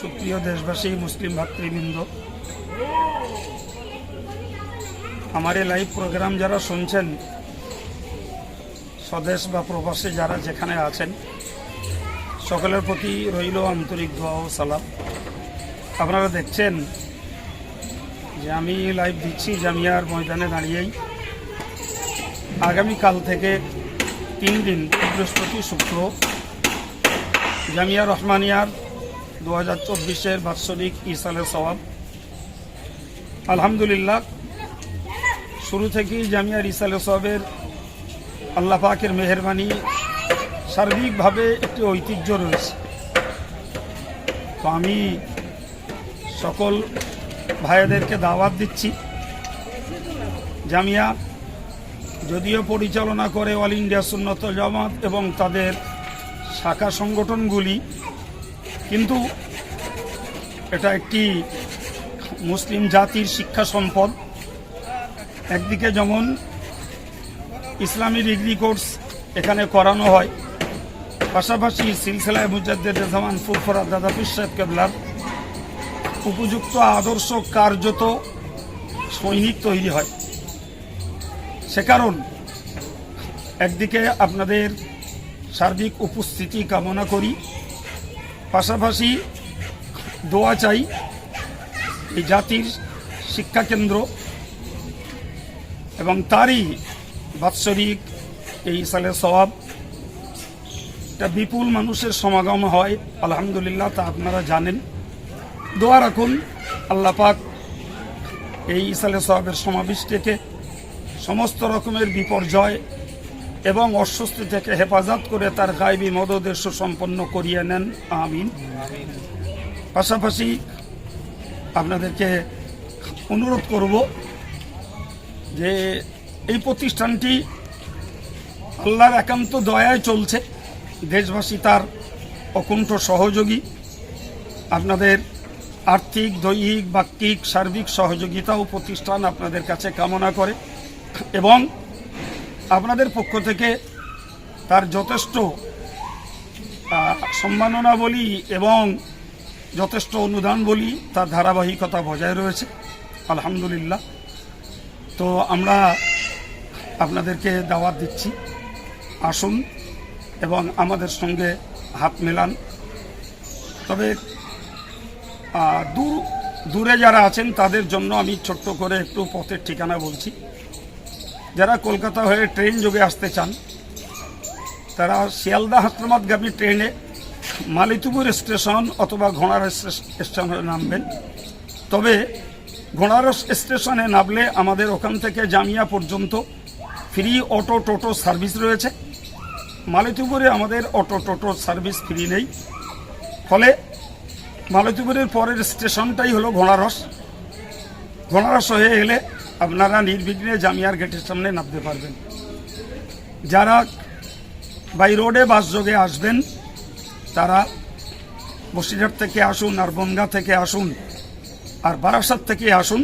সুপ্রিয় দেশবাসী, মুসলিম ভাতৃবৃন্দ, আমার এই লাইভ প্রোগ্রাম যারা শুনছেন, স্বদেশ বা প্রবাসে যারা যেখানে আছেন, সকলের প্রতি রইল আন্তরিক দোয়া ও সালাম। আপনারা দেখছেন যে আমি লাইভ দিচ্ছি জামিয়ার ময়দানে দাঁড়িয়েই। আগামীকাল থেকে তিন দিন, বৃহস্পতি, শুক্র। জামিয়া রহমানিয়ার দু হাজার চব্বিশের বাৎসরিক ইসালে সওয়াব। আলহামদুলিল্লাহ, শুরু থেকেই জামিয়ার ইসালে সওয়াবের আল্লাহ পাকের মেহরবানি সার্বিকভাবে একটি ঐতিহ্য রয়েছে। তো আমি সকল ভাইয়াদেরকে দাওয়াত দিচ্ছি, জামিয়া যদিও পরিচালনা করে অল ইন্ডিয়া সুন্নত জামাত এবং তাদের শাখা সংগঠনগুলি, কিন্তু এটা একটি মুসলিম জাতির শিক্ষা সম্পদ। একদিকে যেমন ইসলামী ডিগ্রি কোর্স এখানে করানো হয়, পাশাপাশি সিলসিলায় মুজাদ্দেদ জামান ফুরফরা দাদা সাহেব কেবলার উপযুক্ত আদর্শ কার্যত সৈনিক তৈরি হয়। সে কারণ, একদিকে আপনাদের সার্বিক উপস্থিতি কামনা করি, পাশাপাশি দোয়া চাই, এই জাতির শিক্ষা কেন্দ্র এবং তারই বাৎসরিক এই সালে সওয়াব। এটা বিপুল মানুষের সমাগম হয়, আলহামদুলিল্লাহ, তা আপনারা জানেন। দোয়া রাখুন, আল্লাহ পাক এই ইসালে সওয়াবের সমাবেশ থেকে সমস্ত রকমের বিপর্যয় এবং অস্বস্তি থেকে হেফাজত করে তার গায়েবী মদদের সম্পন্ন করিয়ে নেন। আমিন। পাশাপাশি আপনাদেরকে অনুরোধ করব যে এই প্রতিষ্ঠানটি আল্লাহর একান্ত দয়ায় চলছে। দেশবাসী তার অকুণ্ঠ সহযোগী। আপনাদের আর্থিক, দৈহিক, বাক্যিক, সার্বিক সহযোগিতাও প্রতিষ্ঠান আপনাদের কাছে কামনা করে। এবং আপনাদের পক্ষ থেকে তার যথেষ্ট সম্মাননা বলি এবং যথেষ্ট অনুদান বলি তার ধারাবাহিকতা বজায় রয়েছে, আলহামদুলিল্লাহ। তো আমরা আপনাদেরকে দাওয়াত দিচ্ছি, আসুন এবং আমাদের সঙ্গে হাত মেলান। তবে দূর, দূরে যারা আছেন তাদের জন্য আমি ছোট্ট করে একটু পথের ঠিকানা বলছি। যারা কলকাতা হয়ে ট্রেন যোগে আসতে চান, তারা শিয়ালদা হাসনাবাদগামী ট্রেনে মালিতুপুর স্টেশন অথবা ঘোড়ার স্টেশন স্টেশনে নামবেন। তবে ঘোড়ারস স্টেশনে নামলে আমাদের ওখান থেকে জামিয়া পর্যন্ত ফ্রি অটো টোটো সার্ভিস রয়েছে। মালিতুপুরে আমাদের অটো টোটো সার্ভিস ফ্রি নেই। ফলে মালতীপুরের পরের স্টেশনটাই হলো ঘোড়ারস। ঘোড়ারস হয়ে এলে আপনারা নির্বিঘ্নে জামিয়ার গেটের সামনে নামতে পারবেন। যারা বাই রোডে বাস যোগে আসবেন, তারা বসিরহাট থেকে আসুন, আর বনগা থেকে আসুন, আর বারাসাত থেকে আসুন,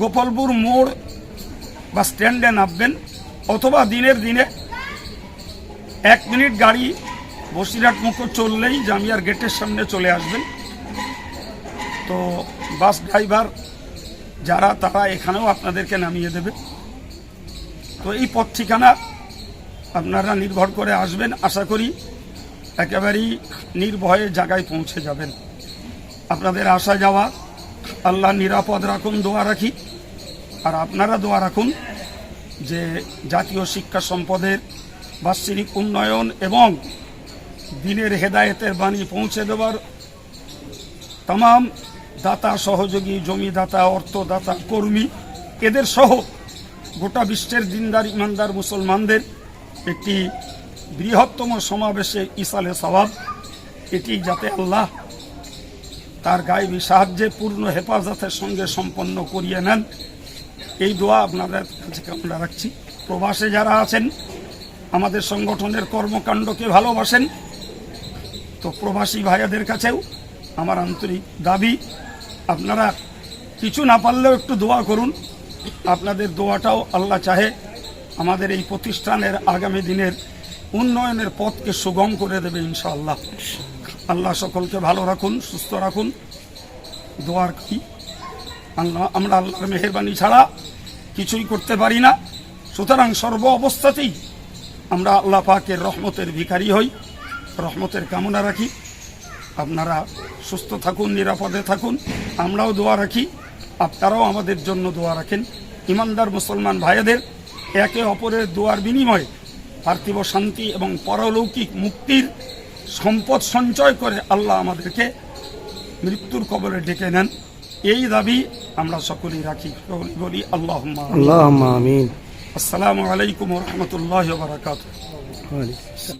গোপালপুর মোড় বা স্ট্যান্ডে নামবেন, অথবা দিনের দিনে এক মিনিট গাড়ি বসিরহাট মুখ চললেই জামিয়ার গেটের সামনে চলে আসবেন। তো বাস ড্রাইভার যারা তারা এখানেও আপনাদেরকে নামিয়ে দেবে। তো এই পথ ঠিকানা আপনারা নির্ভর করে আসবেন। আশা করি একেবারেই নির্ভয়ে জায়গায় পৌঁছে যাবেন। আপনাদের আসা যাওয়া, আল্লাহ নিরাপদ রাখুন, দোয়া রাখি। আর আপনারা দোয়া রাখুন যে জাতীয় শিক্ষা সম্পদের বাৎসরিক উন্নয়ন এবং দিনের হেদায়েতের বাণী পৌঁছে দেওয়ার তাম দাতা সহযোগী, জমিদাতা, অর্থদাতা, কর্মী, এদের সহ গোটা বিশ্বের দিনদার, ইমানদার মুসলমানদের একটি বৃহত্তম সমাবেশে ইসালে সবাব এটি যাতে আল্লাহ তার গায়েবী সাহায্যে পূর্ণ হেফাজতের সঙ্গে সম্পন্ন করিয়ে নেন। এই দোয়া আপনাদের কাছে আমরা রাখছি। প্রবাসে যারা আছেন, আমাদের সংগঠনের কর্মকাণ্ডকে ভালোবাসেন, তো প্রবাসী ভাইয়াদের কাছেও আমার আন্তরিক দাবি। আপনারা কিছু না পারলেও একটু দোয়া করুন। আপনাদের দোয়াটাও আল্লাহ চাহে। আমাদের এই প্রতিষ্ঠানের আগামী দিনের উন্নয়নের পথকে সুগম করে দেবে ইনশাআল্লাহ। আল্লাহ সকলকে ভালো রাখুন, সুস্থ রাখুন। দোয়ার কি আল্লাহ, আমরা আল্লাহর মেহরবানি ছাড়া কিছুই করতে পারি না। সুতরাং সর্ব অবস্থাতেই আমরা আল্লাহ পাকের রহমতের ভিখারি হই। রহমতের কামনা রাখি। আপনারা সুস্থ থাকুন নিরাপদে থাকুন। আমরাও দোয়া রাখি। আপনারাও আমাদের জন্য দোয়া রাখেন। ইমানদার মুসলমান ভাইয়েদের একে অপরের দোয়ার বিনিময়ে পার্থিব শান্তি এবং পরলৌকিক মুক্তির সম্পদ সঞ্চয় করে আল্লাহ আমাদেরকে মৃত্যুর কবরে ডেকে নেন। এই দাবি আমরা সকলেই রাখি। বলি আল্লাহ আল্লাহ আসসালামু আলাইকুম রহমতুল্লাহ বারাকাত